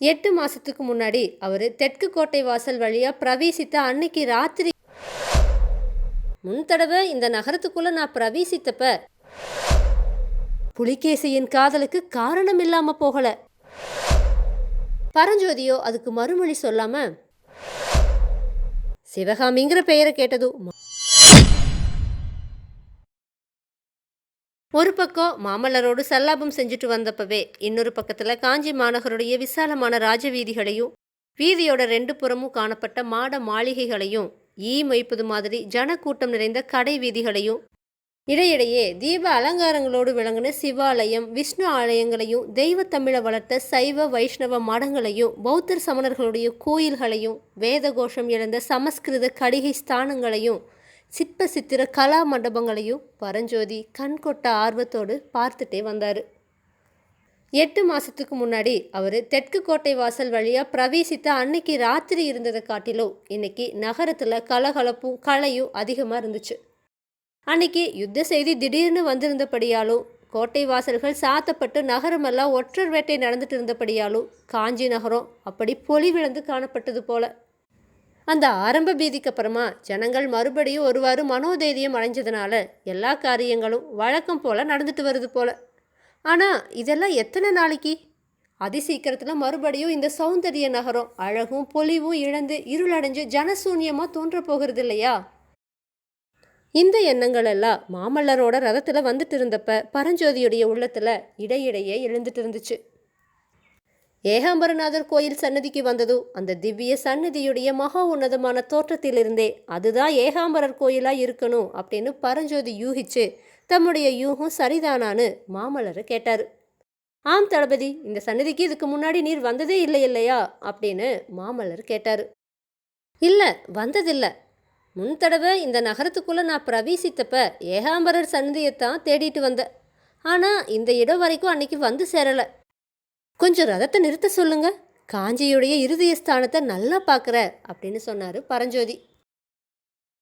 எட்டு மாசத்துக்கு முன்னாடி அவர் தெற்கு கோட்டை வாசல் வழியா பிரவேசித்த அன்னைக்கு ராத்திரி. முன் தடவை இந்த நகரத்துக்குள்ள நான் பிரவேசித்தப்ப புலிகேசியின் காதலுக்கு காரணம் இல்லாம போகல. பரஞ்சோதியோ அதுக்கு மறுமொழி சொல்லாம சிவகாமிங்கிற பெயரை கேட்டதும் ஒரு பக்கம் மாமல்லரோடு சல்லாபம் செஞ்சுட்டு வந்தப்பவே இன்னொரு பக்கத்தில் காஞ்சி மாநகருடைய விசாலமான ராஜவீதிகளையும் வீதியோட ரெண்டு புறமும் காணப்பட்ட மாட மாளிகைகளையும் ஈ மொய்ப்பது மாதிரி ஜனக்கூட்டம் நிறைந்த கடை வீதிகளையும் இடையிடையே தீப அலங்காரங்களோடு விளங்கின சிவாலயம் விஷ்ணு ஆலயங்களையும் தெய்வத்தமிழை வளர்த்த சைவ வைஷ்ணவ மடங்களையும் பௌத்தர் சமணர்களுடைய கோயில்களையும் வேத கோஷம் இழந்த சமஸ்கிருத கடிகை ஸ்தானங்களையும் சிற்ப சித்திர கலா மண்டபங்களையும் பரஞ்சோதி கண்கொட்ட ஆர்வத்தோடு பார்த்துட்டே வந்தார். எட்டு மாதத்துக்கு முன்னாடி அவர் தெற்கு கோட்டை வாசல் வழியாக பிரவேசித்த அன்னைக்கு ராத்திரி இருந்ததை காட்டிலும் இன்னைக்கு நகரத்தில் கலகலப்பும் கலையும் அதிகமாக இருந்துச்சு. அன்னைக்கு யுத்த செய்தி திடீர்னு வந்திருந்தபடியாலும் கோட்டை வாசல்கள் சாத்தப்பட்டு நகரமெல்லாம் ஒற்றர் வேட்டை நடந்துட்டு இருந்தபடியாலும் காஞ்சி நகரம் அப்படி பொலிவிழந்து காணப்பட்டது போல. அந்த ஆரம்ப பீதிக்கு அப்புறமா ஜனங்கள் மறுபடியும் ஒருவாறு மனோதைரியம் அடைஞ்சதுனால எல்லா காரியங்களும் வழக்கம் போல நடந்துட்டு வருது போல. ஆனால் இதெல்லாம் எத்தனை நாளைக்கு? அதி சீக்கிரத்தில் மறுபடியும் இந்த சௌந்தரிய நகரம் அழகும் பொலிவும் இழந்து இருளடைஞ்சு ஜனசூன்யமாக தோன்ற போகிறது இல்லையா? இந்த எண்ணங்கள் எல்லாம் மாமல்லரோட ரதத்தில் வந்துட்டு இருந்தப்ப பரஞ்சோதியுடைய உள்ளத்தில் இடையிடையே எழுந்துட்டு இருந்துச்சு. ஏகாம்பரநாதர் கோயில் சன்னதிக்கு வந்ததும் அந்த திவ்ய சன்னதியுடைய மகா உன்னதமான தோற்றத்திலிருந்தே அதுதான் ஏகாம்பரர் கோயிலாக இருக்கணும் அப்படின்னு பரஞ்சோதி யூகிச்சு தம்முடைய யூகம் சரிதானான்னு மாமல்லரை கேட்டார். ஆம் தளபதி இந்த சன்னதிக்கு இதுக்கு முன்னாடி நீர் வந்ததே இல்லை இல்லையா? அப்படின்னு மாமல்லர் கேட்டார். இல்லை வந்ததில்லை. முன் தடவை இந்த நகரத்துக்குள்ளே நான் பிரவேசித்தப்ப ஏகாம்பரர் சன்னதியைத்தான் தேடிட்டு வந்தேன். ஆனால் இந்த இடம் வரைக்கும் அன்னைக்கு வந்து சேரலை. கொஞ்சம் ரதத்தை நிறுத்த சொல்லுங்க. காஞ்சியுடைய இறுதிய ஸ்தானத்தை நல்லா பார்க்குற அப்படின்னு சொன்னார் பரஞ்சோதி.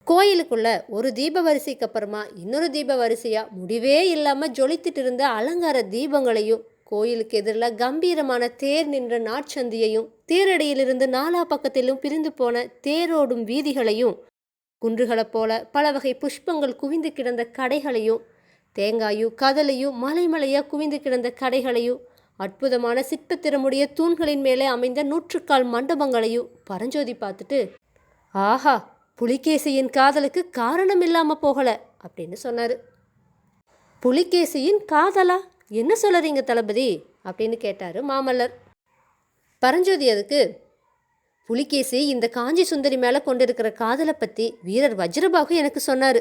கோயிலுக்குள்ள ஒரு தீப வரிசைக்கு அப்புறமா இன்னொரு தீப வரிசையாக முடிவே இல்லாமல் ஜொலித்துட்டு இருந்த அலங்கார தீபங்களையும் கோயிலுக்கு எதிரில் கம்பீரமான தேர் நின்ற நாட்சந்தியையும் தேரடியிலிருந்து நாலா பக்கத்திலும் பிரிந்து போன தேரோடும் வீதிகளையும் குன்றுகளைப் போல பல வகை புஷ்பங்கள் குவிந்து கிடந்த கடைகளையும் தேங்காயும் கதலையும் மலைமலையாக குவிந்து கிடந்த கடைகளையும் அற்புதமான சிற்பத்திறமுடைய தூண்களின் மேலே அமைந்த நூற்றுக்கால் மண்டபங்களையும் பரஞ்சோதி பார்த்துட்டு ஆஹா புலிகேசியின் காதலுக்கு காரணம் இல்லாமல் போகல அப்படின்னு சொன்னார். புலிகேசியின் காதலா? என்ன சொல்லுறீங்க தளபதி? அப்படின்னு கேட்டார் மாமல்லர். பரஞ்சோதி அதுக்கு புலிகேசி இந்த காஞ்சி சுந்தரி மேலே கொண்டிருக்கிற காதலை பற்றி வீரர் வஜ்ரபாகு எனக்கு சொன்னார்.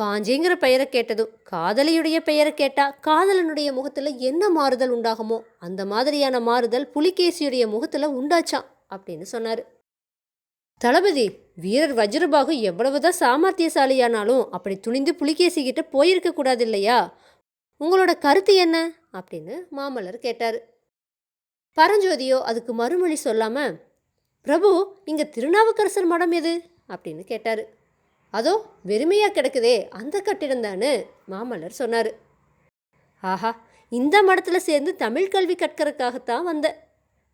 காஞ்சிங்கிற பெயரை கேட்டதும் காதலியுடைய பெயரை கேட்டா காதலனுடைய முகத்துல என்ன மாறுதல் உண்டாகுமோ அந்த மாதிரியான மாறுதல் புலிகேசியுடைய முகத்துல உண்டாச்சான் அப்படின்னு சொன்னாரு. தளபதி வீரர் வஜ்ரபாகு எவ்வளவுதான் சாமர்த்தியசாலியானாலும் அப்படி துணிந்து புலிகேசி கிட்ட போயிருக்க கூடாது இல்லையா உங்களோட கருத்து என்ன அப்படின்னு மாமல்லர் கேட்டார். பரஞ்சோதியோ அதுக்கு மறுமொழி சொல்லாம பிரபு இங்க திருநாவுக்கரசர் மடம் எது? அப்படின்னு கேட்டாரு. அதோ வெறுமையாக கிடக்குதே அந்த கட்டிடம் தானு மாமல்லர் சொன்னார். ஆஹா இந்த மடத்தில் சேர்ந்து தமிழ் கல்வி கற்கறதுக்காகத்தான் வந்தேன்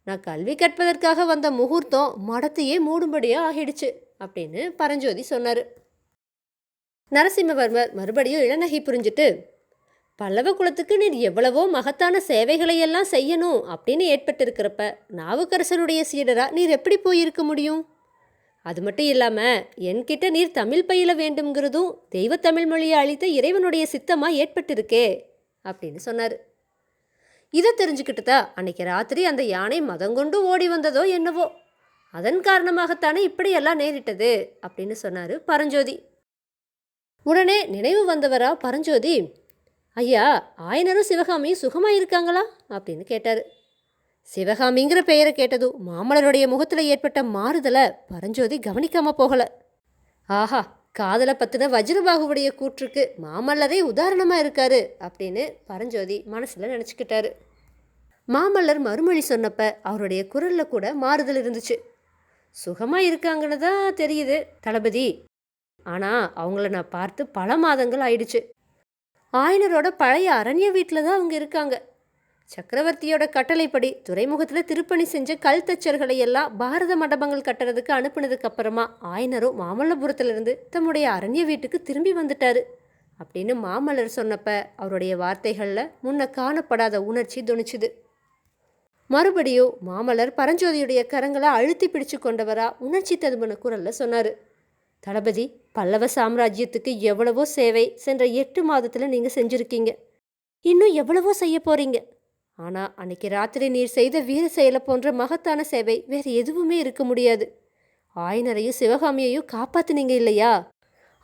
நான் கல்வி கற்பதற்காக வந்த முகூர்த்தம் மடத்தையே மூடும்படியாக ஆகிடுச்சு அப்படின்னு பரஞ்சோதி சொன்னார். நரசிம்மவர்மர் மறுபடியும் இளநகை புரிஞ்சுட்டு பல்லவ குலத்துக்கு நீர் எவ்வளவோ மகத்தான சேவைகளை எல்லாம் செய்யணும் அப்படின்னு ஏற்பட்டிருக்கிறப்ப நாவுக்கரசருடைய சீடராக நீர் எப்படி போயிருக்க முடியும்? அது மட்டும் இல்லாமல் என்கிட்ட நீர் தமிழ் பயில வேண்டும்ங்கிறதும் தெய்வ தமிழ் மொழியை அழித்த இறைவனுடைய சித்தமாக ஏற்பட்டிருக்கே அப்படின்னு சொன்னார். இதை தெரிஞ்சுக்கிட்டு தான் அன்னைக்கு ராத்திரி அந்த யானை மதங்கொண்டு ஓடி வந்ததோ என்னவோ. அதன் காரணமாகத்தானே இப்படியெல்லாம் நேரிட்டது அப்படின்னு சொன்னார் பரஞ்சோதி. உடனே நினைவு வந்தவரா பரஞ்சோதி? ஐயா ஆயனரும் சிவகாமியும் சுகமாக இருக்காங்களா அப்படின்னு கேட்டார். சிவகாமிங்கிற பெயரை கேட்டதும் மாமல்லருடைய முகத்தில் ஏற்பட்ட மாறுதலை பரஞ்சோதி கவனிக்காம போகல. ஆஹா காதலை பற்றின வஜ்ரபாகுவுடைய கூற்றுக்கு மாமல்லரே உதாரணமாக இருக்காரு அப்படின்னு பரஞ்சோதி மனசில் நினச்சிக்கிட்டாரு. மாமல்லர் மறுமொழி சொன்னப்ப அவருடைய குரலில் கூட மாறுதல் இருந்துச்சு. சுகமாக இருக்காங்கன்னு தான் தெரியுது தளபதி. ஆனால் அவங்கள நான் பார்த்து பல மாதங்கள் ஆயிடுச்சு. ஆயனரோட பழைய அரண்ய வீட்டில் தான் அவங்க இருக்காங்க. சக்கரவர்த்தியோட கட்டளைப்படி துறைமுகத்தில் திருப்பணி செஞ்ச கல் தச்சர்களை எல்லாம் பாரத மண்டபங்கள் கட்டுறதுக்கு அனுப்புனதுக்கு அப்புறமா ஆயனரும் மாமல்லபுரத்திலிருந்து தம்முடைய அரண்ய வீட்டுக்கு திரும்பி வந்துட்டாரு. அப்படின்னு மாமல்லர் சொன்னப்ப அவருடைய வார்த்தைகளில் முன்ன காணப்படாத உணர்ச்சி துணிச்சுது. மறுபடியும் மாமல்லர் பரஞ்சோதியுடைய கரங்களை அழுத்தி பிடிச்சு கொண்டவரா உணர்ச்சி ததும்பின குரல்ல சொன்னார். தளபதி பல்லவ சாம்ராஜ்யத்துக்கு எவ்வளவோ சேவை சென்ற எட்டு மாதத்தில் நீங்கள் செஞ்சுருக்கீங்க. இன்னும் எவ்வளவோ செய்ய போகிறீங்க ஆனால் அன்னைக்கு ராத்திரி நீர் செய்த வீர செயலை போன்ற மகத்தான சேவை வேறு எதுவுமே இருக்க முடியாது. ஆயனரையும் சிவகாமியையும் காப்பாத்துனீங்க இல்லையா?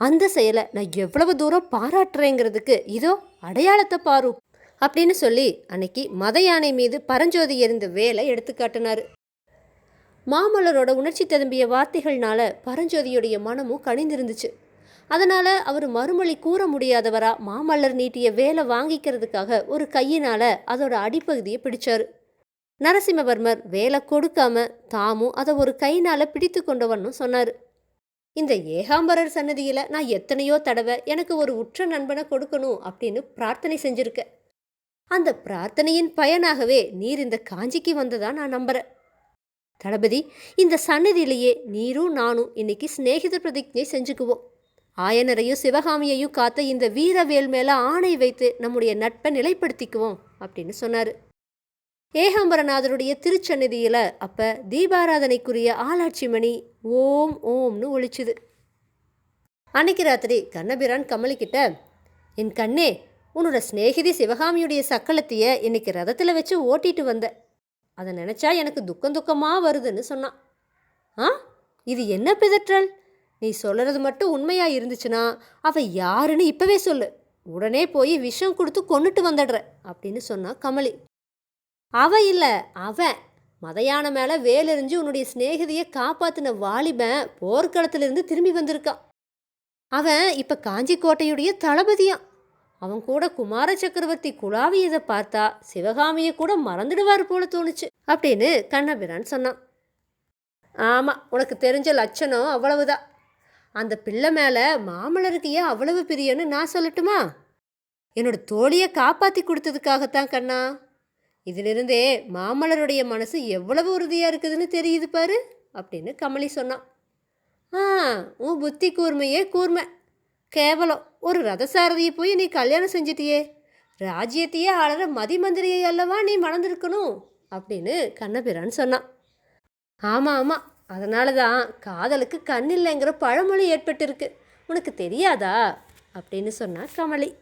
அந்த செயலை நான் எவ்வளவு தூரம் பாராட்டுறேங்கிறதுக்கு இதோ அடையாளத்தை பாரு அப்படின்னு சொல்லி அன்னைக்கு மத யானை மீது பரஞ்சோதி எறிந்த வேலை எடுத்துக்காட்டினார் மாமல்லரோட உணர்ச்சி ததும்பிய வார்த்தைகள்னால பரஞ்சோதியுடைய மனமும் கணிந்திருந்துச்சு அதனால் அவர் மறுமொழி கூற முடியாதவரா மாமல்லர் நீட்டிய வேலை வாங்கிக்கிறதுக்காக ஒரு கையினால் அதோட அடிப்பகுதியை பிடிச்சார். நரசிம்மவர்மர் வேலை கொடுக்காம தாமும் அதை ஒரு கையினால பிடித்து கொண்டவன்னு சொன்னார். இந்த ஏகாம்பரர் சன்னதியில் நான் எத்தனையோ தடவை எனக்கு ஒரு உற்ற நண்பனை கொடுக்கணும் அப்படின்னு பிரார்த்தனை செஞ்சுருக்கேன் அந்த பிரார்த்தனையின் பயனாகவே நீர் இந்த காஞ்சிக்கு வந்ததா நான் நம்புகிறேன் தளபதி இந்த சன்னதியிலேயே நீரும் நானும் இன்னைக்கு சிநேகித பிரதிஜை செஞ்சுக்குவோம். ஆயனரையும் சிவகாமியையும் காத்த இந்த வீரவேல் மேலே ஆணை வைத்து நம்முடைய நட்பை நிலைப்படுத்திக்குவோம் அப்படின்னு சொன்னார். ஏகாம்பரநாதருடைய திருச்சந்நிதியில அப்போ தீபாராதனைக்குரிய ஆளாட்சி மணி ஓம் ஓம்னு ஒழிச்சுது அன்னைக்கு ராத்திரி கண்ணபிரான் கமலிக்கிட்ட என் கண்ணே உன்னோட சிநேகிதி சிவகாமியுடைய சக்களத்தைய இன்னைக்கு ரதத்தில் வச்சு ஓட்டிட்டு வந்த. அதை நினச்சா எனக்கு துக்கம் துக்கமாக வருதுன்னு சொன்னான். ஆ? இது என்ன பிதற்றல்? நீ சொல்கிறது மட்டும் உண்மையாக இருந்துச்சுன்னா அவள் யாருன்னு இப்போவே சொல்லு. உடனே போய் விஷம் கொடுத்து கொண்டுட்டு வந்துடுற அப்படின்னு சொன்னா கமலி. அவ இல்லை அவன் மதையான மேலே வேலெறிஞ்சு உன்னுடைய சிநேகிதியை காப்பாத்தின வாலிபன் போர்க்களத்திலிருந்து திரும்பி வந்திருக்கான் அவன் இப்போ காஞ்சி கோட்டையுடைய தளபதியான் அவன் கூட குமார சக்கரவர்த்தி குழாவியதை பார்த்தா சிவகாமியை கூட மறந்துடுவார் போல தோணுச்சு அப்படின்னு கண்ணபிரான் சொன்னான். ஆமாம் உனக்கு தெரிஞ்ச லட்சணம் அவ்வளவுதான். அந்த பிள்ளை மேலே மாமலருக்கு ஏன் அவ்வளவு பிரியன்னு நான் சொல்லட்டுமா? என்னோட தோழியை காப்பாற்றி கொடுத்ததுக்காகத்தான் கண்ணா. இதிலிருந்தே மாமலருடைய மனசு எவ்வளவு உறுதியாக இருக்குதுன்னு தெரியுது பாரு அப்படின்னு கமலி சொன்னான். ஆ உன் புத்தி கூர்மையே கூர்மை. கேவலம். ஒரு ரதசாரதியை போய் நீ கல்யாணம் செஞ்சிட்டியே. ராஜ்யத்தையே ஆளற மதிமந்திரியை அல்லவா நீ மணந்திருக்கணும் அப்படின்னு கண்ணபிரான் சொன்னான். ஆமாம் ஆமாம் அதனால தான் காதலுக்கு கண் இல்லைங்கிற பழமொழி ஏற்பட்டிருக்கு. உனக்கு தெரியாதா? அப்படின்னு சொன்னா கமலி.